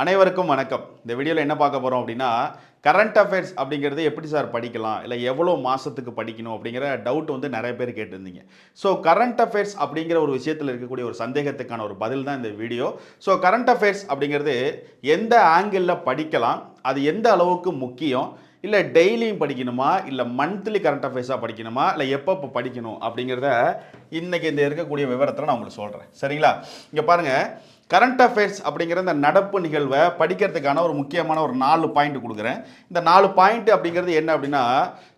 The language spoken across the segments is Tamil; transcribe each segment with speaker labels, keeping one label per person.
Speaker 1: அனைவருக்கும் வணக்கம். இந்த வீடியோவில் என்ன பார்க்க போகிறோம் அப்படின்னா கரண்ட் அஃபேர்ஸ் அப்படிங்கிறது எப்படி சார் படிக்கலாம்? இல்லை எவ்வளோ மாதத்துக்கு படிக்கணும் அப்படிங்கிற டவுட் வந்து நிறைய பேர் கேட்டிருந்தீங்க. ஸோ கரண்ட் அஃபேர்ஸ் அப்படிங்கிற ஒரு விஷயத்தில் இருக்கக்கூடிய ஒரு சந்தேகத்துக்கான ஒரு பதில் தான் இந்த வீடியோ ஸோ கரண்ட் அஃபேர்ஸ் அப்படிங்கிறது எந்த ஆங்கிளில் படிக்கலாம்? அது எந்த அளவுக்கு முக்கியம்? இல்லை டெய்லியும் படிக்கணுமா? இல்லை மந்த்லி கரண்ட் அஃபேர்ஸாக படிக்கணுமா? இல்லை எப்பப்போ படிக்கணும் அப்படிங்கிறத இன்றைக்கி இந்த இருக்கக்கூடிய விவரத்தில் நான் உங்களுக்கு சொல்கிறேன் சரிங்களா? இங்கே பாருங்கள் கரண்ட் அஃபேர்ஸ் அப்படிங்கிற இந்த நடப்பு நிகழ்வை படிக்கிறதுக்கான ஒரு முக்கியமான ஒரு நாலு பாயிண்ட் கொடுக்குறேன். இந்த நாலு பாயிண்ட் அப்படிங்கிறது என்ன அப்படின்னா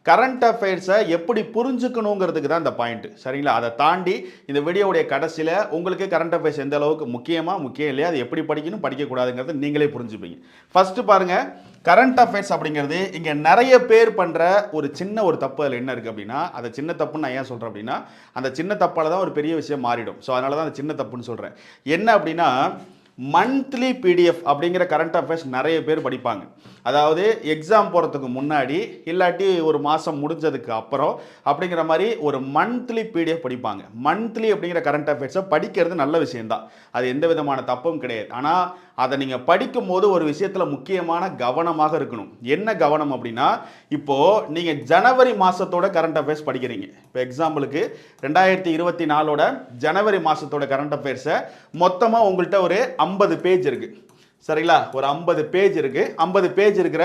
Speaker 1: கரண்ட் அஃபேர்ஸை எப்படி புரிஞ்சுக்கணுங்கிறதுக்கு தான் இந்த பாயிண்ட் சரிங்களா? அதை தாண்டி இந்த வீடியோவுடைய கடைசியில் உங்களுக்கு கரண்ட் அஃபேர்ஸ் எந்த அளவுக்கு முக்கியமாக முக்கியம் இல்லையா அது எப்படி படிக்கணும் படிக்கக்கூடாதுங்கிறது நீங்களே புரிஞ்சுப்பீங்க. ஃபஸ்ட்டு பாருங்கள் கரண்ட் அஃபேர்ஸ் அப்படிங்கிறது இங்கே நிறைய பேர் பண்ணுற ஒரு சின்ன ஒரு தப்பு அதில் என்ன இருக்குது அப்படின்னா அந்த சின்ன தப்புன்னு நான் ஏன் சொல்கிறேன் அப்படின்னா அந்த சின்ன தப்பால் தான் ஒரு பெரிய விஷயம் மாறிடும். ஸோ அதனால தான் அந்த சின்ன தப்புன்னு சொல்கிறேன் என்ன அப்படின்னா tá? மந்த்லி பிடிஎஃப் அப்படிங்கிற கரண்ட் அஃபேர்ஸ் நிறைய பேர் படிப்பாங்க. அதாவது எக்ஸாம் போகிறதுக்கு முன்னாடி இல்லாட்டி ஒரு மாதம் முடிஞ்சதுக்கு அப்புறம் அப்படிங்கிற மாதிரி ஒரு மந்த்லி பிடிஎஃப் படிப்பாங்க. மந்த்லி அப்படிங்கிற கரண்ட் அஃபேர்ஸை படிக்கிறது நல்ல விஷயம்தான். அது எந்த விதமான தப்பும் கிடையாது. ஆனால் அதை நீங்கள் படிக்கும் போது ஒரு விஷயத்தில் முக்கியமான கவனமாக இருக்கணும். என்ன கவனம் அப்படின்னா இப்போது நீங்கள் ஜனவரி மாதத்தோட கரண்ட் அஃபேர்ஸ் படிக்கிறீங்க. இப்போ எக்ஸாம்பிளுக்கு ரெண்டாயிரத்தி இருபத்தி நாலோட ஜனவரி மாதத்தோட கரண்ட் அஃபேர்ஸை மொத்தமாக உங்கள்கிட்ட ஒரு ஐம்பது பேஜ் இருக்குது சரிங்களா? ஒரு ஐம்பது பேஜ் இருக்குது ஐம்பது பேஜ் இருக்கிற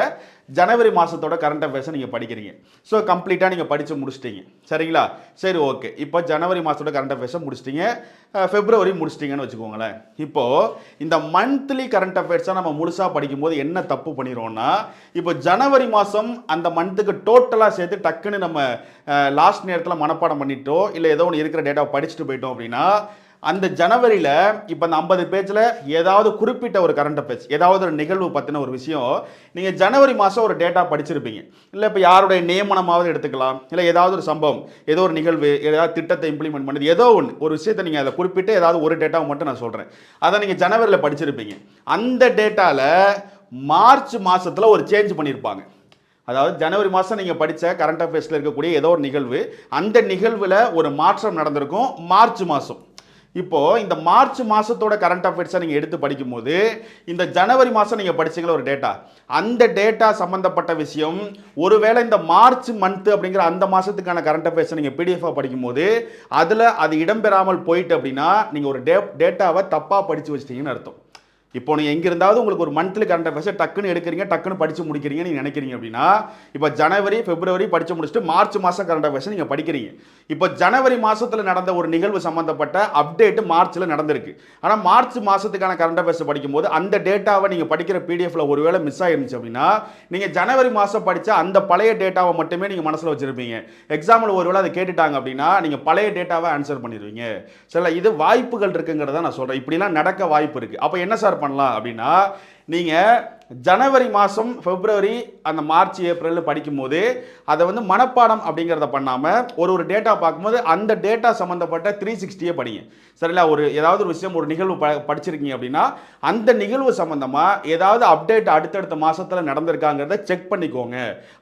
Speaker 1: ஜனவரி மாதத்தோட கரண்ட் அஃபேர்ஸை நீங்கள் படிக்கிறீங்க. ஸோ கம்ப்ளீட்டாக நீங்கள் படித்து முடிச்சிட்டீங்க. சரிங்களா? சரி ஓகே இப்போ ஜனவரி மாதத்தோட கரண்ட் அஃபேர்ஸை முடிச்சிட்டீங்க. ஃபெப்ரவரி முடிச்சிட்டிங்கன்னு வச்சுக்கோங்களேன். இப்போது இந்த மந்த்லி கரண்ட் அஃபேர்ஸை நம்ம முழுசாக படிக்கும்போது என்ன தப்பு பண்ணிடுவோம்னா இப்போ ஜனவரி மாதம் அந்த மந்த்துக்கு டோட்டலாக சேர்த்து டக்குன்னு நம்ம லாஸ்ட் நேரத்தில் மனப்பாடம் பண்ணிட்டோம் இல்லை ஏதோ ஒன்று இருக்கிற டேட்டாவை படிச்சுட்டு போயிட்டோம் அப்படின்னா அந்த ஜனவரியில் இப்போ அந்த ஐம்பது பேஜில் ஏதாவது குறிப்பிட்ட ஒரு கரண்ட் அஃபேர்ஸ் ஏதாவது ஒரு நிகழ்வு பற்றின ஒரு விஷயம் நீங்கள் ஜனவரி மாதம் ஒரு டேட்டா படிச்சிருப்பீங்க. இல்லை இப்போ யாருடைய நியமனமாவது எடுத்துக்கலாம் இல்லை ஏதாவது ஒரு சம்பவம் ஏதோ ஒரு நிகழ்வு ஏதாவது திட்டத்தை இம்ப்ளிமெண்ட் பண்ணுது ஏதோ ஒன்று ஒரு விஷயத்தை நீங்கள் அதை குறிப்பிட்டு ஏதாவது ஒரு டேட்டாவை மட்டும் நான் சொல்கிறேன் அதை நீங்கள் ஜனவரியில் படிச்சிருப்பீங்க. அந்த டேட்டாவில் மார்ச் மாதத்தில் ஒரு சேஞ்ச் பண்ணியிருப்பாங்க அதாவது ஜனவரி மாதம் நீங்கள் படித்த கரண்ட் அஃபேர்ஸில் இருக்கக்கூடிய ஏதோ ஒரு நிகழ்வு அந்த நிகழ்வில் ஒரு மாற்றம் நடந்திருக்கும் மார்ச் மாதம் இப்போ இந்த மார்ச் மாதத்தோட கரண்ட் அஃபேர்ஸை நீங்கள் எடுத்து படிக்கும்போது இந்த ஜனவரி மாதம் நீங்கள் படிச்சீங்களா ஒரு டேட்டா அந்த டேட்டா சம்மந்தப்பட்ட விஷயம் ஒருவேளை இந்த மார்ச் மந்த் அப்படிங்கிற அந்த மாதத்துக்கான கரண்ட் அஃபேர்ஸை நீங்கள் பிடிஎஃபாக படிக்கும்போது அதில் அது இடம்பெறாமல் போயிட்டு அப்படின்னா நீங்கள் ஒரு டே டேட்டாவை தப்பாக படித்து வச்சிட்டீங்கன்னு அர்த்தம். இப்போ நீங்கள் எங்கே இருந்தாவது உங்களுக்கு ஒரு மந்த்லி கரண்ட் அஃபேர்ஸை டக்குன்னு எடுக்கிறீங்க டக்குன்னு படித்து முடிக்கிறீங்க நீங்கள் நினைக்கிறீங்க அப்படின்னா இப்போ ஜனவரி பிப்ரவரி படித்து முடிச்சுட்டு மார்ச் மாதம் கரண்ட் அஃபேர்ஸ் நீங்கள் படிக்கிறீங்க. இப்போ ஜனவரி மாதத்தில் நடந்த ஒரு நிகழ்வு சம்மந்தப்பட்ட அப்டேட்டு மார்ச்சில் நடந்திருக்கு. ஆனால் மார்ச் மாதத்துக்கான கரண்ட் அஃபேர்ஸ் படிக்கும்போது அந்த டேட்டாவை நீங்கள் படிக்கிற பிடிஎஃப்ல ஒருவேளை மிஸ் ஆயிருந்துச்சு அப்படின்னா நீங்கள் ஜனவரி மாதம் படித்த அந்த பழைய டேட்டாவை மட்டுமே நீங்கள் மனசில் வச்சுருப்பீங்க. எக்ஸாம்பிள் ஒருவேளை அதை கேட்டுட்டாங்க அப்படின்னா நீங்கள் பழைய டேட்டாவை ஆன்சர் பண்ணிடுவீங்க சில இது வாய்ப்புகள் இருக்குங்கிறத நான் சொல்கிறேன் இப்படிலாம் நடக்க வாய்ப்பு இருக்குது அப்போ என்ன சார் பண்ணலாம் அப்படின்னா நீங்கள் ஜனவரி மாதம் பிப்ரவரி அந்த மார்ச் ஏப்ரல் படிக்கும்போது அதை வந்து மனப்பாடம் அப்படிங்கிறத பண்ணாமல் ஒரு ஒரு டேட்டா பார்க்கும்போது அந்த டேட்டா சம்மந்தப்பட்ட த்ரீ சிக்ஸ்டியே படிங்க. சரிங்களா? ஒரு ஏதாவது ஒரு விஷயம் ஒரு நிகழ்வு ப படிச்சிருக்கீங்க அப்படின்னா அந்த நிகழ்வு சம்மந்தமாக ஏதாவது அப்டேட் அடுத்தடுத்த மாதத்தில் நடந்திருக்காங்கிறத செக் பண்ணிக்கோங்க.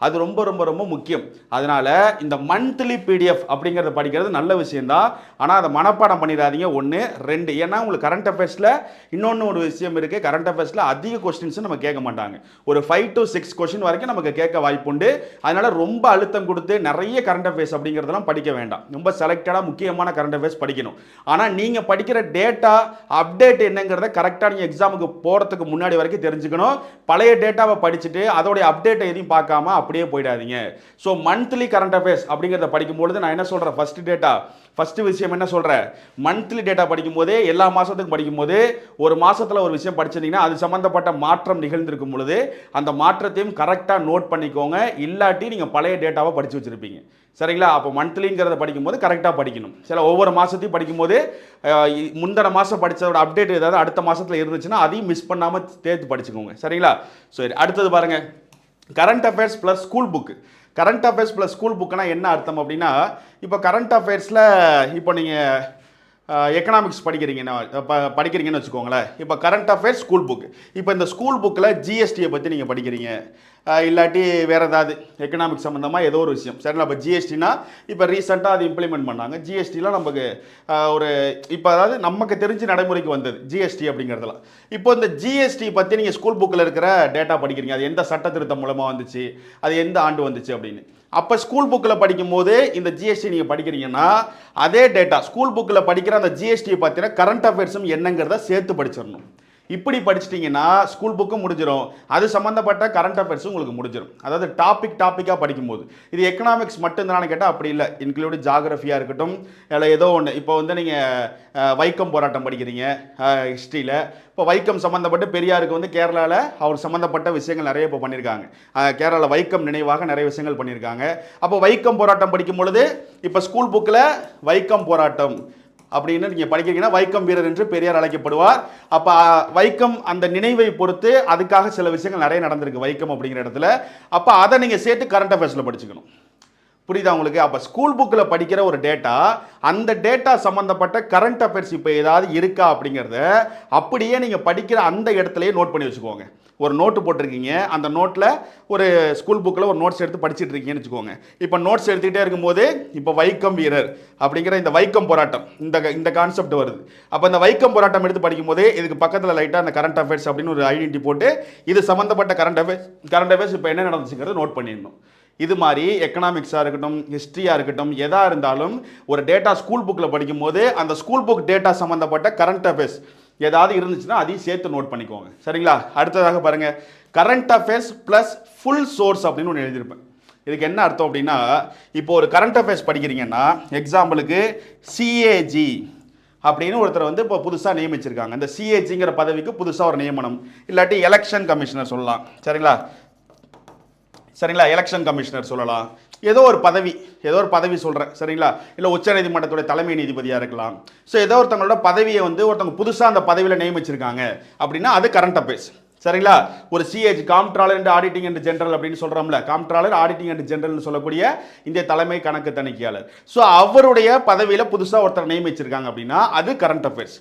Speaker 1: அது ரொம்ப ரொம்ப ரொம்ப முக்கியம். அதனால் இந்த மந்த்லி பிடிஎஃப் அப்படிங்கிறத படிக்கிறது நல்ல விஷயம்தான். ஆனால் அதை மனப்பாடம் பண்ணிடாதீங்க. ஒன்று ரெண்டு ஏன்னா உங்களுக்கு கரண்ட் அஃபேர்ஸில் இன்னொன்று ஒரு விஷயம் இருக்குது கரண்ட் அஃபேர்ஸில் அதிக கொஸ்டின்ஸ் நம்ம கேட்க மாட்டாங்க. ஒரு ஃபைவ் டு சிக்ஸ் கொஷின் வரைக்கும் நமக்கு கேட்க வாய்ப்புண்டு. அதனால ரொம்ப அழுத்தம் கொடுத்து நிறைய கரண்ட் அஃபேர்ஸ் அப்படிங்கிறதெல்லாம் படிக்க வேண்டாம். ரொம்ப செலக்டடாக முக்கியமான கரண்ட் அஃபேர்ஸ் படிக்கணும். ஆனால் நீங்கள் படிக்கிற டேட்டா அப்டேட் என்னங்கிறத கரெக்டாக நீங்கள் எக்ஸாமுக்கு போகிறதுக்கு முன்னாடி வரைக்கும் தெரிஞ்சுக்கணும். பழைய டேட்டாவை படிச்சுட்டு அதோடைய அப்டேட்டை எதையும் பார்க்காம அப்படியே போயிடாதீங்க. ஸோ மந்த்லி கரண்ட் அஃபேர்ஸ் அப்படிங்கிறத படிக்கும்பொழுது நான் என்ன சொல்கிறேன் ஃபர்ஸ்ட் டேட்டா ஃபஸ்ட்டு விஷயம் என்ன சொல்கிறேன் மந்த்லி டேட்டா படிக்கும்போதே எல்லா மாதத்துக்கும் படிக்கும்போது ஒரு மாதத்தில் ஒரு விஷயம் படிச்சிருந்தீங்கன்னா அது சம்மந்தப்பட்ட மாற்றம் நிகழ்ந்திருக்கும் பொழுது அந்த மாற்றத்தையும் கரெக்டாக நோட் பண்ணிக்கோங்க. இல்லாட்டி நீங்கள் பழைய டேட்டாவை படித்து வச்சுருப்பீங்க. சரிங்களா? அப்போ மந்த்லிங்கிறத படிக்கும்போது கரெக்டாக படிக்கணும். சில ஒவ்வொரு மாதத்தையும் படிக்கும்போது முந்தின மாதம் படித்ததோட அப்டேட் ஏதாவது அடுத்த மாதத்தில் இருந்துச்சுன்னா அதையும் மிஸ் பண்ணாமல் தேர்த்து படிச்சுக்கோங்க. சரிங்களா? சரி அடுத்தது பாருங்கள் current affairs plus school book current affairs plus school புக்குனா என்ன அர்த்தம் அப்படின்னா இப்போ கரண்ட் அஃபேர்ஸில் இப்போ நீங்கள் எக்கனாமிக்ஸ் படிக்கிறீங்கன்னா இப்போ படிக்கிறீங்கன்னு வச்சுக்கோங்களேன். இப்போ கரண்ட் அஃபேர்ஸ் ஸ்கூல் புக் இப்போ இந்த ஸ்கூல் புக்கில் ஜிஎஸ்டியை பற்றி நீங்கள் படிக்கிறீங்க. இல்லாட்டி வேறு ஏதாவது எக்கனாமிக்ஸ் சம்மந்தமாக ஏதோ ஒரு விஷயம். சரிங்களா? இப்போ ஜிஎஸ்டினா இப்போ ரீசெண்டாக அது இம்ப்ளிமெண்ட் பண்ணாங்க. ஜிஎஸ்டிலாம் நமக்கு ஒரு இப்போ அதாவது நமக்கு தெரிஞ்சு நடைமுறைக்கு வந்தது ஜிஎஸ்டி அப்படிங்கிறதுலாம் இப்போ இந்த ஜிஎஸ்டி பற்றி நீங்கள் ஸ்கூல் புக்கில் இருக்கிற டேட்டா படிக்கிறீங்க. அது எந்த சட்ட திருத்தம் மூலமாக வந்துச்சு? அது எந்த ஆண்டு வந்துச்சு அப்படின்னு. அப்போ ஸ்கூல் புக்கில் படிக்கும்போது இந்த ஜிஎஸ்டி நீங்கள் படிக்கிறீங்கன்னா அதே டேட்டா ஸ்கூல் புக்கில் படிக்கிற அந்த ஜிஎஸ்டியை பார்த்தீங்கன்னா கரண்ட் அஃபேர்ஸும் என்னங்கிறத சேர்த்து படிச்சிடணும். இப்படி படிச்சிட்டிங்கன்னா ஸ்கூல் புக்கும் முடிஞ்சிடும் அது சம்மந்தப்பட்ட கரண்ட் அஃபேர்ஸும் உங்களுக்கு முடிஞ்சிடும் அதாவது டாபிக் டாப்பிக்காக படிக்கும்போது. இது எக்கனாமிக்ஸ் மட்டும்தானு கேட்டால் அப்படி இல்லை. இன்க்ளூடு ஜாகிரஃபியாக இருக்கட்டும் இல்லை ஏதோ ஒன்று இப்போ வந்து நீங்கள் வைக்கம் போராட்டம் படிக்கிறீங்க ஹிஸ்ட்ரியில் இப்போ வைக்கம் சம்மந்தப்பட்டு பெரியாருக்கு வந்து கேரளாவில் அவர் சம்மந்தப்பட்ட விஷயங்கள் நிறைய இப்போ பண்ணியிருக்காங்க கேரளாவில் வைக்கம் நினைவாக நிறைய விஷயங்கள் பண்ணியிருக்காங்க அப்போ வைக்கம் போராட்டம் படிக்கும் பொழுது இப்போ ஸ்கூல் புக்கில் வைக்கம் போராட்டம் அப்படின்னு நீங்கள் படிக்கிறீங்கன்னா வைக்கம் வீரர் என்று பெரியார் அழைக்கப்படுவார். அப்போ வைக்கம் அந்த நினைவை பொறுத்து அதுக்காக சில விஷயங்கள் நிறைய நடந்திருக்கு வைக்கம் அப்படிங்கிற இடத்துல. அப்போ அதை நீங்கள் சேர்த்து கரண்ட் அஃபேர்ஸில் படிச்சுக்கணும். புரியுதா உங்களுக்கு? அப்போ ஸ்கூல் புக்கில் படிக்கிற ஒரு டேட்டா அந்த டேட்டா சம்மந்தப்பட்ட கரண்ட் அஃபேர்ஸ் இப்போ ஏதாவது இருக்கா அப்படிங்கிறத அப்படியே நீங்கள் படிக்கிற அந்த இடத்துலையே நோட் பண்ணி வச்சுக்கோங்க. ஒரு நோட்டு போட்டிருக்கீங்க. அந்த நோட்டில் ஒரு ஸ்கூல் புக்கில் ஒரு நோட்ஸ் எடுத்து படிச்சுட்டு இருக்கீங்கன்னு வச்சுக்கோங்க. இப்போ நோட்ஸ் எடுத்துக்கிட்டே இருக்கும்போது இப்போ வைக்கம் வீரர் அப்படிங்கிற இந்த வைக்கம் போராட்டம் இந்த இந்த கான்செப்ட் வருது. அப்போ இந்த வைக்கம் போராட்டம் எடுத்து படிக்கும்போது இதுக்கு பக்கத்தில் லைட்டாக அந்த கரண்ட் அஃபேர்ஸ் அப்படின்னு ஒரு ஐடென்டி போட்டு இது சம்மந்தப்பட்ட கரண்ட் அஃபேர்ஸ் கரண்ட் அஃபேர்ஸ் இப்போ என்ன நடந்துச்சுங்கிறத நோட் பண்ணிடணும். இது மாதிரி எக்கனாமிக்ஸாக இருக்கட்டும் ஹிஸ்ட்ரியாக இருக்கட்டும் எதாக இருந்தாலும் ஒரு டேட்டா ஸ்கூல் புக்கில் படிக்கும்போது அந்த ஸ்கூல் புக் டேட்டா சம்மந்தப்பட்ட கரண்ட் அஃபேர்ஸ் ஏதாவது இருந்துச்சுன்னா அதையும் சேர்த்து நோட் பண்ணிக்கோங்க. சரிங்களா? அடுத்ததாக பாருங்கள் current affairs plus full source அப்படின்னு ஒன்று எழுதியிருப்பேன். இதுக்கு என்ன அர்த்தம் அப்படின்னா இப்போ ஒரு கரண்ட் அஃபேர்ஸ் படிக்கிறீங்கன்னா எக்ஸாம்பிளுக்கு சிஏஜி அப்படின்னு ஒருத்தர் வந்து இப்போ புதுசாக நியமிச்சிருக்காங்க. இந்த சிஏஜிங்கிற பதவிக்கு புதுசாக ஒரு நியமனம். இல்லாட்டி எலெக்ஷன் கமிஷனர் சொல்லலாம். சரிங்களா? சரிங்களா? எலெக்ஷன் கமிஷனர் சொல்லலாம். ஏதோ ஒரு பதவி ஏதோ ஒரு பதவி சொல்கிறேன் சரிங்களா? இல்லை உச்சநீதிமன்றத்துடைய தலைமை நீதிபதியாக இருக்கலாம். ஸோ ஏதோ ஒருத்தவங்களோட பதவியை வந்து ஒருத்தவங்க புதுசாக அந்த பதவியில் நியமிச்சிருக்காங்க அப்படின்னா அது கரண்ட் அஃபேர்ஸ் சரிங்களா? ஒரு C H comptroller and auditing and general அப்படின்னு சொல்கிறோம்ல காம்ட்ராலர் ஆடிட்டிங் அண்ட் ஜென்ரல்னு சொல்லக்கூடிய இந்திய தலைமை கணக்கு தணிக்கையாளர். ஸோ அவருடைய பதவியில் புதுசாக ஒருத்தர் நியமிச்சிருக்காங்க அப்படின்னா அது கரண்ட் அஃபேர்ஸ்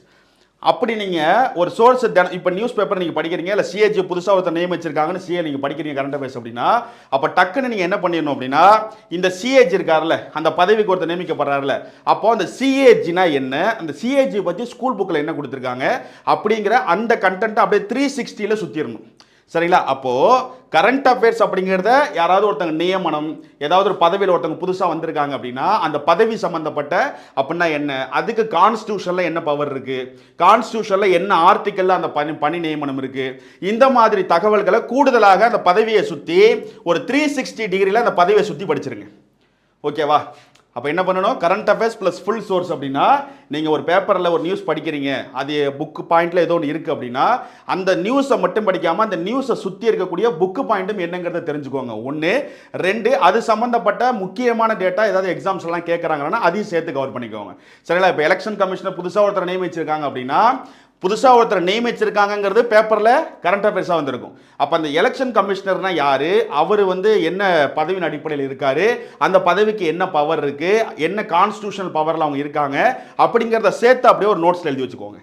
Speaker 1: அப்படி நீங்கள் ஒரு சோர்ஸ் தினம் இப்போ நியூஸ் பேப்பர் நீங்கள் படிக்கிறீங்க இல்லை சிஏஜி புதுசாக ஒருத்தர் நியமிச்சிருக்காங்கன்னு சிஏ நீங்கள் படிக்கிறீங்க கரண்ட் அஃபேர்ஸ் அப்படின்னா அப்போ டக்குன்னு நீங்கள் என்ன பண்ணிடணும் அப்படின்னா இந்த சிஏஜி இருக்கார்ல அந்த பதவிக்கு ஒருத்தர் நியமிக்கப்படுறாருல அப்போ அந்த சிஏஜினா என்ன? அந்த சிஏஜி பற்றி ஸ்கூல் புக்கில் என்ன கொடுத்துருக்காங்க? அப்படிங்கிற அந்த கண்டென்ட்டை அப்படியே த்ரீ சிக்ஸ்டியில் சுற்றிடணும் சரிங்களா? அப்போது கரண்ட் அஃபேர்ஸ் அப்படிங்கிறத யாராவது ஒருத்தங்க நியமனம் ஏதாவது ஒரு பதவியில் ஒருத்தவங்க புதுசாக வந்திருக்காங்க அப்படின்னா அந்த பதவி சம்மந்தப்பட்ட அப்படின்னா என்ன? அதுக்கு கான்ஸ்டியூஷனில் என்ன பவர் இருக்குது கான்ஸ்டியூஷனில் என்ன ஆர்டிக்கலில் அந்த பணி பணி நியமனம் இருக்குது இந்த மாதிரி தகவல்களை கூடுதலாக அந்த பதவியை சுற்றி ஒரு த்ரீ சிக்ஸ்டி டிகிரியில் அந்த பதவியை சுற்றி படிச்சிருங்க. ஓகேவா அப்போ என்ன பண்ணணும்? Current affairs plus full source அப்படின்னா நீங்கள் ஒரு பேப்பரில் ஒரு நியூஸ் படிக்கிறீங்க. அது புக்கு பாயிண்ட்டில் ஏதோ ஒன்று இருக்குது அப்படின்னா அந்த நியூஸை மட்டும் படிக்காமல் அந்த நியூஸை சுற்றி இருக்கக்கூடிய புக்கு பாயிண்ட்டும் என்னங்கிறத தெரிஞ்சுக்கோங்க. ஒன்று ரெண்டு அது சம்மந்தப்பட்ட முக்கியமான டேட்டா ஏதாவது எக்ஸாம்ஸ் எல்லாம் கேட்குறாங்கன்னா அதையும் சேர்த்து கவர் பண்ணிக்கோங்க. சரிங்களா? இப்போ எலெக்ஷன் கமிஷனர் புதுசாக ஒருத்தர் நியமிச்சிருக்காங்க அப்படின்னா புதுசாக ஒருத்தர் நியமிச்சிருக்காங்கங்கிறது பேப்பரில் கரண்ட் அஃபேர்ஸாக வந்திருக்கும். அப்போ அந்த எலெக்ஷன் கமிஷனர்னா யார்? அவர் வந்து என்ன பதவியின் அடிப்படையில் இருக்கார்? அந்த பதவிக்கு என்ன பவர் இருக்குது என்ன கான்ஸ்டியூஷனல் பவரில் அவங்க இருக்காங்க? அப்படிங்கிறத சேர்த்து அப்படியே ஒரு நோட்ஸில் எழுதி வச்சுக்கோங்க.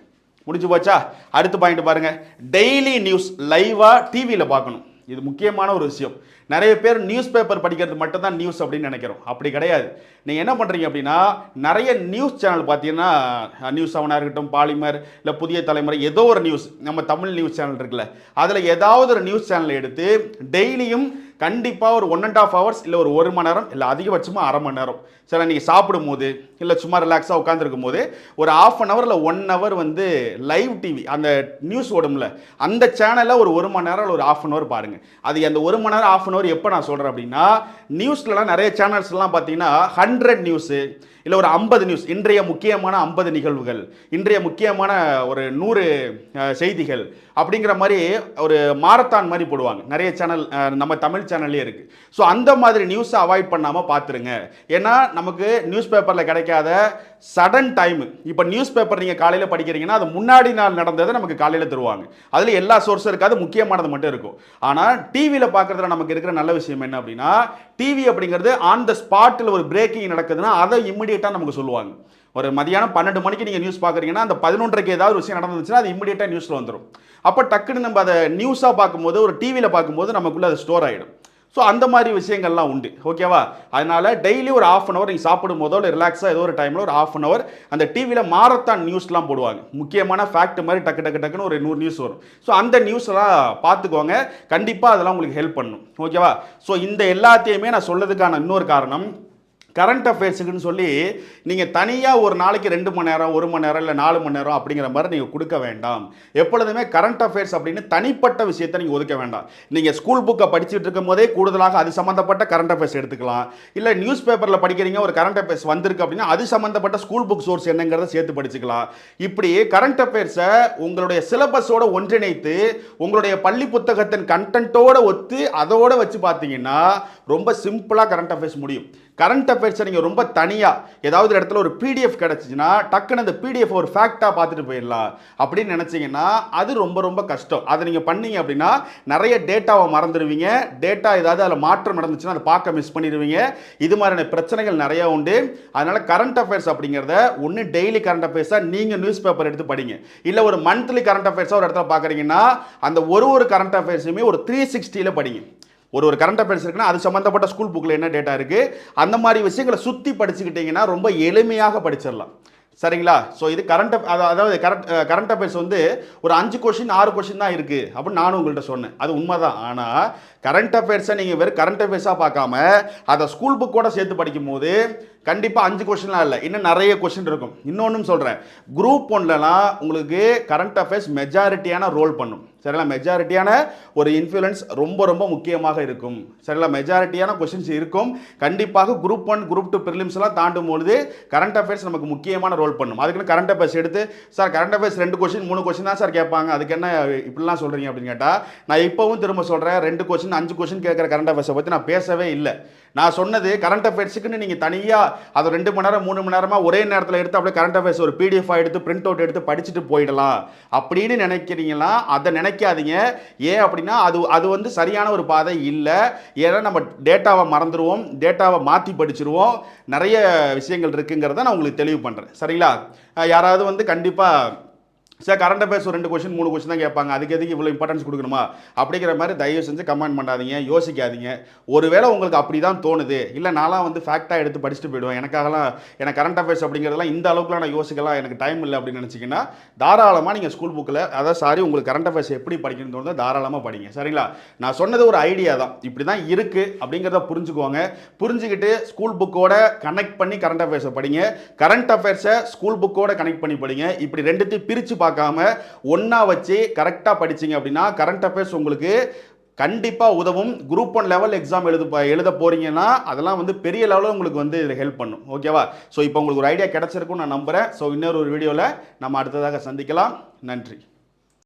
Speaker 1: முடிஞ்சு போச்சா? அடுத்த பாயிண்ட் பாருங்கள் டெய்லி நியூஸ் லைவாக டிவியில் பார்க்கணும். இது முக்கியமான ஒரு விஷயம். நிறைய பேர் நியூஸ் பேப்பர் படிக்கிறது மட்டும்தான் நியூஸ் அப்படின்னு நினைக்கிறோம். அப்படி கிடையாது. நீங்கள் என்ன பண்ணுறீங்க அப்படின்னா நிறைய நியூஸ் சேனல் பார்த்தீங்கன்னா நியூஸ் செவனாக இருக்கட்டும் பாலிமர் இல்லை புதிய தலைமுறை ஏதோ ஒரு நியூஸ் நம்ம தமிழ் நியூஸ் சேனல் இருக்குல்ல. அதில் ஏதாவது ஒரு நியூஸ் சேனலை எடுத்து டெய்லியும் கண்டிப்பாக ஒரு ஒன் அண்ட் ஆஃப் ஹவர்ஸ் இல்லை ஒரு ஒரு மணி நேரம் இல்லை அதிகபட்சமாக அரை மணி நேரம். சரி நீங்கள் சாப்பிடும் போது இல்லை சும்மா ரிலாக்ஸாக உட்காந்துருக்கும் போது ஒரு ஆஃப் அன் ஹவர் இல்லை ஒன் ஹவர் வந்து லைவ் டிவி அந்த நியூஸ் ஓடும்ல அந்த சேனலில் ஒரு ஒரு மணி நேரம் இல்லை ஒரு ஆஃப் அன் ஹவர் பாருங்கள் அது அந்த ஒரு மணி நேரம் ஆஃப் அன் ஹவர் எப்போ நான் சொல்கிறேன் அப்படின்னா நியூஸ்லலாம் நிறைய சேனல்ஸ்லாம் பார்த்தீங்கன்னா ஹண்ட்ரட் நியூஸு இல்லை ஒரு ஐம்பது நியூஸ் இன்றைய முக்கியமான ஐம்பது நிகழ்வுகள் இன்றைய முக்கியமான ஒரு நூறு செய்திகள் அப்படிங்கிற மாதிரி ஒரு மாரத்தான் மாதிரி போடுவாங்க. நிறைய சேனல் நம்ம தமிழ் சேனல்லே இருக்குது ஸோ அந்த மாதிரி நியூஸை அவாய்ட் பண்ணாமல் பார்த்துருங்க ஏன்னா நமக்கு நியூஸ் பேப்பரில் கிடைக்காத சடன் டைம் இப்போ நியூஸ் பேப்பர் நீங்கள் காலையில் படிக்கிறீங்கன்னா அது முன்னாடி நாள் நடந்ததை நமக்கு காலையில் தருவாங்க. அதில் எல்லா சோர்ஸும் இருக்காது முக்கியமானது மட்டும் இருக்கும். ஆனால் டிவியில் பார்க்குறதுல நமக்கு இருக்கிற நல்ல விஷயம் என்ன அப்படின்னா டிவி அப்படிங்கிறது ஆன் த ஸ்பாட்டில் ஒரு பிரேக்கிங் நடக்குதுன்னா அதை இம்மிடியேட்டாக நமக்கு சொல்லுவாங்க. ஒரு மதியானம் பன்னெண்டு மணிக்கு நீங்கள் நியூஸ் பார்க்குறீங்கன்னா அந்த பதினொன்றரைக்கு ஏதாவது ஒரு விஷயம் நடந்துச்சுன்னா அது இம்மிடியேட்டாக நியூஸில் வந்துடும் அப்போ டக்குன்னு நம்ம அதை நியூஸாக பார்க்கும்போது ஒரு டிவியில் பார்க்கும்போது நமக்குள்ளே அது ஸ்டோர் ஆகிடும் ஸோ அந்த மாதிரி விஷயங்கள்லாம் உண்டு. ஓகேவா அதனால் டெய்லி ஒரு ஆஃப் அன் அவர் நீங்கள் சாப்பிடும் போதோ இல்லை ரிலாக்ஸாக ஏதோ ஒரு டைமில் ஒரு ஆஃப் அன் அவர் அந்த டிவியில் மாரத்தான் நியூஸ்லாம் போடுவாங்க. முக்கியமான ஃபேக்ட் மாதிரி டக்கு டக்கு டக்குன்னு ஒரு நூறு நியூஸ் வரும். ஸோ அந்த நியூஸ்லாம் பார்த்துக்கோங்க. கண்டிப்பாக அதெல்லாம் உங்களுக்கு ஹெல்ப் பண்ணும். ஓகேவா ஸோ இந்த எல்லாத்தையுமே நான் சொல்லதுக்கான இன்னொரு காரணம் கரண்ட் அஃபேர்ஸுக்குன்னு சொல்லி நீங்கள் தனியாக ஒரு நாளைக்கு ரெண்டு மணி நேரம் ஒரு மணி நேரம் இல்லை நாலு மணி நேரம் அப்படிங்கிற மாதிரி நீங்கள் கொடுக்க வேண்டாம். எப்பொழுதுமே கரண்ட் அஃபேர்ஸ் அப்படின்னு தனிப்பட்ட விஷயத்தை நீங்கள் ஒதுக்க வேண்டாம். நீங்கள் ஸ்கூல் புக்கை படிச்சுட்டு இருக்கும் போதே கூடுதலாக அது சம்மந்தப்பட்ட கரண்ட் அஃபேர்ஸ் எடுத்துக்கலாம். இல்லை நியூஸ் பேப்பரில் படிக்கிறீங்க ஒரு கரண்ட் அஃபேர்ஸ் வந்திருக்கு அப்படின்னா அது சம்மந்தப்பட்ட ஸ்கூல் புக் சோர்ஸ் என்னங்கிறத சேர்த்து படிச்சுக்கலாம். இப்படி கரண்ட் அஃபேர்ஸை உங்களுடைய சிலபஸோட ஒன்றிணைத்து உங்களுடைய பள்ளி புத்தகத்தின் கண்டென்ட்டோட ஒத்து அதோட வச்சு பார்த்தீங்கன்னா ரொம்ப சிம்பிளாக கரண்ட் அஃபேர்ஸ் முடியும். கரண்ட் அஃபேர்ஸை நீங்கள் ரொம்ப தனியாக ஏதாவது இடத்துல ஒரு பிடிஎஃப் கிடச்சிச்சின்னா டக்குன்னு அந்த பிடிஎஃப் ஒரு ஃபேக்டாக பார்த்துட்டு போயிடலாம் அப்படின்னு நினச்சிங்கன்னா அது ரொம்ப ரொம்ப கஷ்டம். அதை நீங்கள் பண்ணீங்க அப்படின்னா நிறைய டேட்டாவை மறந்துடுவீங்க. டேட்டா ஏதாவது அதில் மாற்றம் நடந்துச்சுன்னா அதை பார்க்க மிஸ் பண்ணிடுவீங்க. இது மாதிரியான பிரச்சனைகள் நிறைய உண்டு. அதனால் கரண்ட் அஃபேர்ஸ் அப்படிங்கிறத ஒன்று டெய்லி கரண்ட் அஃபேர்ஸாக நீங்கள் நியூஸ் பேப்பர் எடுத்து படிங்க. இல்லை ஒரு மந்த்லி கரண்ட் அஃபேர்ஸாக ஒரு இடத்துல பார்க்குறீங்கன்னா அந்த ஒரு ஒரு கரண்ட் அஃபேர்ஸுமே ஒரு த்ரீ சிக்ஸ்டியில் படிங்க. ஒரு ஒரு கரண்ட் அஃபேர்ஸ் இருக்குன்னா அது சம்மந்தப்பட்ட ஸ்கூல் புக்கில் என்ன டேட்டா இருக்குது அந்த மாதிரி விஷயங்களை சுற்றி படிச்சுக்கிட்டிங்கன்னா ரொம்ப எளிமையாக படிச்சிடலாம். சரிங்களா? ஸோ இது கரண்ட் அதாவது கரண்ட் கரண்ட் அஃபேர்ஸ் வந்து ஒரு அஞ்சு கொஷின் ஆறு கொஷின் தான் இருக்குது அப்படின்னு நானும் உங்கள்கிட்ட சொன்னேன். அது உண்மை தான் ஆனால் கரண்ட் அஃபேர்ஸை நீங்கள் வெறும் கரண்ட் அஃபேர்ஸாக பார்க்காம அதை ஸ்கூல் புக்கோட சேர்த்து படிக்கும் போது கண்டிப்பாக அஞ்சு கொஷின்லாம் இல்லை. இன்னும் நிறைய கொஷின் இருக்கும். இன்னொன்றும் சொல்கிறேன் குரூப் ஒன்லலாம் உங்களுக்கு கரண்ட் அஃபேர்ஸ் மெஜாரிட்டியான ரோல் பண்ணும். சரிங்களா? மெஜாரிட்டியான ஒரு இன்ஃப்ளூயன்ஸ் ரொம்ப ரொம்ப முக்கியமாக இருக்கும். சரிங்களா? மெஜாரிட்டியான கொஷின்ஸ் இருக்கும். கண்டிப்பாக குரூப் ஒன் குரூப் டூ ப்ரிலிம்ஸ்லாம் தாண்டும் பொழுது கரண்ட் அஃபேர்ஸ் நமக்கு முக்கியமான ரோல் பண்ணும். அதுக்குன்னு கரண்ட் அஃபேர்ஸ் எடுத்து சார் கரண்ட் அஃபேர்ஸ் ரெண்டு கொஷின் மூணு கொஷின் தான் சார் கேட்பாங்க. அதுக்கு என்ன இப்படிலாம் சொல்கிறீங்க அப்படின்னு கேட்டால் நான் இப்போவும் திரும்ப சொல்கிறேன் ரெண்டு கொஷின் அஞ்சு கொஷின் கேட்குற கரண்ட் அஃபேர்ஸை பற்றி நான் பேசவே இல்லை. நான் சொன்னது கரண்ட் அஃபேர்ஸுக்குன்னு நீங்கள் தனியாக அது ரெண்டு மணி நேரம் மூணு மணி நேரமாக ஒரே நேரத்தில் எடுத்து அப்படியே கரண்ட் அஃபேர்ஸ் ஒரு பிடிஎஃப் எடுத்து பிரிண்ட் அவுட் எடுத்து படிச்சுட்டு போயிடலாம். அப்படின்னு நினைக்கிறீங்களா? அதை நினைக்காதீங்க ஏன் அப்படின்னா அது அது வந்து சரியான ஒரு பாதை இல்லை. ஏன்னா நம்ம டேட்டாவை மறந்துடுவோம் டேட்டாவை மாற்றி படிச்சிருவோம். நிறைய விஷயங்கள் இருக்குங்கிறத நான் உங்களுக்கு தெளிவு பண்ணுறேன் சரிங்களா? யாராவது வந்து கண்டிப்பாக சார் கரண்ட் அஃபேர்ஸ் ஒரு ரெண்டு கொஷின் மூணு கொஷின் தான் கேட்பாங்க. அதுக்கு எதுக்கு இவ்வளோ இம்பார்ட்டன்ஸ் கொடுக்கணுமா? அப்படிங்கிற மாதிரி தயவு செஞ்சு கமெண்ட் பண்ணாதீங்க யோசிக்காதீங்க. ஒருவேளை உங்களுக்கு அப்படி தான் தோணுது இல்லை நான்லாம் வந்து ஃபேக்டாக எடுத்து படிச்சுட்டு போயிடுவேன். எனக்காகலாம் எனக்கு கரண்ட் அஃபேர்ஸ் அப்படிங்கிறதெல்லாம் இந்த அளவுக்குலாம் நான் யோசிக்கலாம் எனக்கு டைம் இல்லை அப்படின்னு நினச்சிங்கன்னா தாராளமாக நீங்கள் ஸ்கூல் புக்கில் அதாவது சாரி உங்களுக்கு கரண்ட் அஃபேர்ஸ் எப்படி படிக்கணும்னு தோணுதோ தாராளமாக படிங்க. சரிங்களா? நான் சொன்னது ஒரு ஐடியா தான். இப்படி தான் இருக்குது அப்படிங்கிறத புரிஞ்சுக்குவாங்க புரிஞ்சுக்கிட்டு ஸ்கூல் புக்கோட கனெக்ட் பண்ணி கரண்ட் அஃபேர்ஸை படிங்க. கரண்ட் அஃபேர்ஸை ஸ்கூல் புக்கோட கனெக்ட் பண்ணி படிங்க. இப்படி ரெண்டுத்தையும் பிரித்து பார்க்காம ஒன்றா வச்சு கரெக்டாக படிச்சீங்க அப்படின்னா கரண்ட் அஃபேர்ஸ் உங்களுக்கு கண்டிப்பாக உதவும். குரூப் ஒன் லெவல் எக்ஸாம் எழுது எழுத போகிறீங்கன்னா அதெல்லாம் வந்து பெரிய லெவலில் உங்களுக்கு வந்து இதில் ஹெல்ப் பண்ணும். ஓகேவா ஸோ இப்போ உங்களுக்கு ஒரு ஐடியா கிடச்சிருக்கும்னு நான் நம்புகிறேன் ஸோ இன்னொரு ஒரு வீடியோவில் நம்ம அடுத்ததாக சந்திக்கலாம். நன்றி.